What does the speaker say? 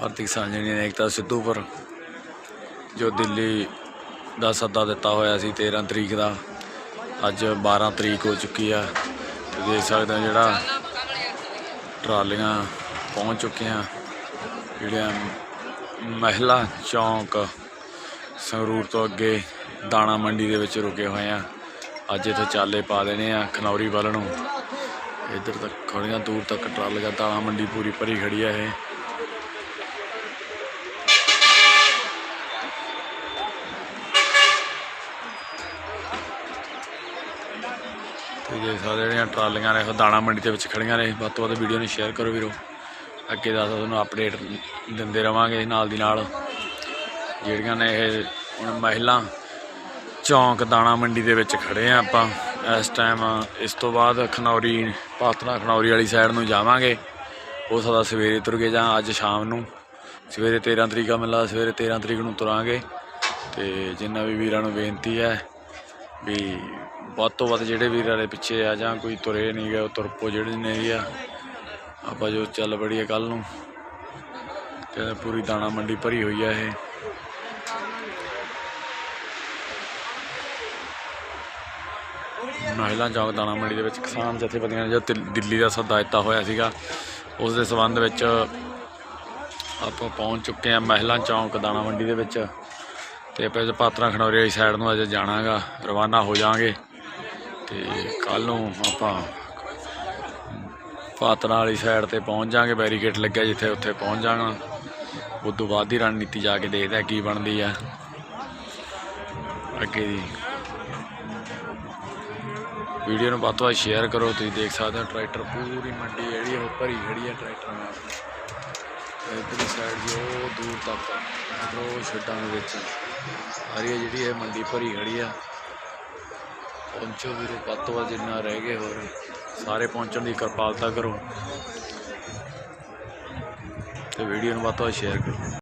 ਭਾਰਤੀ ਕਿਸਾਨ ਯੂਨੀਅਨ ਏਕਤਾ ਸਿੱਧੂਪੁਰ ਜੋ ਦਿੱਲੀ ਦਾ ਸੱਦਾ ਦਿੱਤਾ ਹੋਇਆ ਸੀ 13 ਤਰੀਕ ਦਾ, ਅੱਜ 12 ਤਰੀਕ ਹੋ ਚੁੱਕੀ ਆ। ਤੇ ਦੇਖ ਸਕਦੇ ਹੋ ਜਿਹੜਾ ਟਰਾਲੀਆਂ ਪਹੁੰਚ ਚੁੱਕੀਆਂ, ਜਿਹੜੀਆਂ ਮਹਿਲਾ ਚੌਂਕ ਸੰਗਰੂਰ ਤੋਂ ਅੱਗੇ ਦਾਣਾ ਮੰਡੀ ਦੇ ਵਿੱਚ ਰੁਕੇ ਹੋਏ ਆ। ਅੱਜ ਇੱਥੇ ਚਾਲੇ ਪਾ ਦੇਣੇ ਆ ਖਨੌਰੀ ਵੱਲ ਨੂੰ। ਇੱਧਰ ਤੱਕ, ਖੜੀਆਂ ਦੂਰ ਤੱਕ ਟਰਾਲੀਆਂ, ਦਾਣਾ ਮੰਡੀ ਪੂਰੀ ਭਰੀ ਖੜੀ ਆ ਇਹ। ਤੇ ਜੇ ਸਾਰੇ ਜਿਹੜੀਆਂ ਟਰਾਲੀਆਂ ਨੇ, ਉਹ ਦਾਣਾ ਮੰਡੀ ਦੇ ਵਿੱਚ ਖੜੀਆਂ ਨੇ। ਵੱਧ ਤੋਂ ਵੱਧ ਵੀਡੀਓ ਨੂੰ ਸ਼ੇਅਰ ਕਰੋ ਵੀਰੋ। ਅੱਗੇ ਦਾ ਤੁਹਾਨੂੰ ਅਪਡੇਟ ਦਿੰਦੇ ਰਵਾਂਗੇ ਨਾਲ ਦੀ ਨਾਲ। ਜਿਹੜੀਆਂ ਨੇ ਇਹ ਹੁਣ ਮਹਿਲਾ ਚੌਂਕ ਦਾਣਾ ਮੰਡੀ ਦੇ ਵਿੱਚ ਖੜੇ ਆ ਆਪਾਂ। ਇਸ ਟਾਈਮ ਇਸ ਤੋਂ ਬਾਅਦ ਖਨੌਰੀ, ਪਾਤਨਾ ਖਨੌਰੀ ਵਾਲੀ ਸਾਈਡ ਨੂੰ ਜਾਵਾਂਗੇ। ਹੋ ਸਕਦਾ ਸਵੇਰੇ ਤੁਰ ਕੇ ਜਾਂ ਅੱਜ ਸ਼ਾਮ ਨੂੰ। ਸਵੇਰੇ 13 ਤਰੀਕ ਆ ਮਿਲਦਾ ਸਵੇਰੇ 13 ਤਰੀਕ ਨੂੰ ਤੁਰਾਂਗੇ। ਤੇ ਜਿੰਨਾ ਵੀ ਵੀਰਾਂ ਨੂੰ ਬੇਨਤੀ ਹੈ ਵੀ ਵੱਧ ਤੋਂ ਵੱਧ ਜਿਹੜੇ ਵੀਰਾਂ ਦੇ ਪਿੱਛੇ ਆ ਜਾਂ ਕੋਈ ਤੁਰੇ ਨਹੀਂ ਗਏ, ਉਹ ਤੁਰਪੋ ਜਿਹੜੇ ਨੇ ਵੀ ਆ। ਆਪਾਂ ਜੋ ਚੱਲ ਬੜੀਏ ਕੱਲ ਨੂੰ। ਤੇ ਪੂਰੀ ਦਾਣਾ ਮੰਡੀ ਭਰੀ ਹੋਈ ਆ ਇਹ। ਮਹਿਲਾ ਚੌਕ ਦਾਣਾ ਮੰਡੀ ਦੇ ਵਿੱਚ ਕਿਸਾਨ ਜਥੇਬੰਦੀਆਂ ਨੇ ਜੋ ਦਿਲ- ਦਿੱਲੀ ਦਾ ਸੱਦਾ ਦਿੱਤਾ ਹੋਇਆ ਸੀਗਾ, ਉਸ ਦੇ ਸਬੰਧ ਵਿੱਚ ਆਪਾਂ ਪਹੁੰਚ ਚੁੱਕੇ ਹਾਂ ਮਹਿਲਾ ਚੌਕ ਦਾਣਾ ਮੰਡੀ ਦੇ ਵਿੱਚ। ਤੇ ਆਪਾਂ ਪਾਤਰਾ ਖਣੌਰੀ ਵਾਲੀ ਸਾਈਡ ਨੂੰ ਅੱਜ ਜਾਣਾਗਾ। ਰਵਾਨਾ ਹੋ ਜਾਾਂਗੇ ਤੇ ਕੱਲ ਨੂੰ ਆਪਾਂ ਪਾਤਰਾ ਵਾਲੀ ਸਾਈਡ ਤੇ ਪਹੁੰਚ ਜਾਾਂਗੇ ਬੈਰੀਕੇਡ ਲੱਗਿਆ ਜਿੱਥੇ ਉੱਥੇ ਪਹੁੰਚ ਜਾਣਾ। ਉਸ ਤੋਂ ਬਾਅਦ ਦੀ ਰਣਨੀਤੀ ਜਾ ਕੇ ਦੇਖਦੇ ਆ ਕੀ ਬਣਦੀ ਆ। ਅੱਗੇ ਦੀ ਵੀਡੀਓ ਨੂੰ ਵੱਧ ਤੋਂ ਵੱਧ ਸ਼ੇਅਰ ਕਰੋ, ਤੁਸੀਂ ਦੇਖ ਸਕਦੇ ਹੋ ਟਰੈਕਟਰ ਪੂਰੀ ਮੰਡੀ ਜਿਹੜੀ ਉਹ ਭਰੀ ਖੜੀ ਹੈ ਟਰੈਕਟਰਾਂ ਨਾਲ। ਇਧਰਲੀ ਸਾਈਡ ਜੋ ਦੂਰ ਤੱਕ ਰੋ ਛੱਡਾਂ ਦੇ ਵਿੱਚ। ਸਾਰੀ ਜਿਹੜੀ ਇਹ ਮੰਡੀ ਭਰੀ ਖੜੀ ਆ। ਪਹੁੰਚੋ ਵੀਰੋ, ਵੱਧ ਤੋਂ ਵੱਧ ਜਿੰਨਾ ਰਹਿ ਗਏ ਹੋਰ, ਸਾਰੇ ਪਹੁੰਚਣ ਦੀ ਕਿਰਪਾਲਤਾ ਕਰੋ। ਤੇ ਵੀਡੀਓ ਨੂੰ ਵੱਧ ਤੋਂ ਵੱਧ ਸ਼ੇਅਰ ਕਰੋ।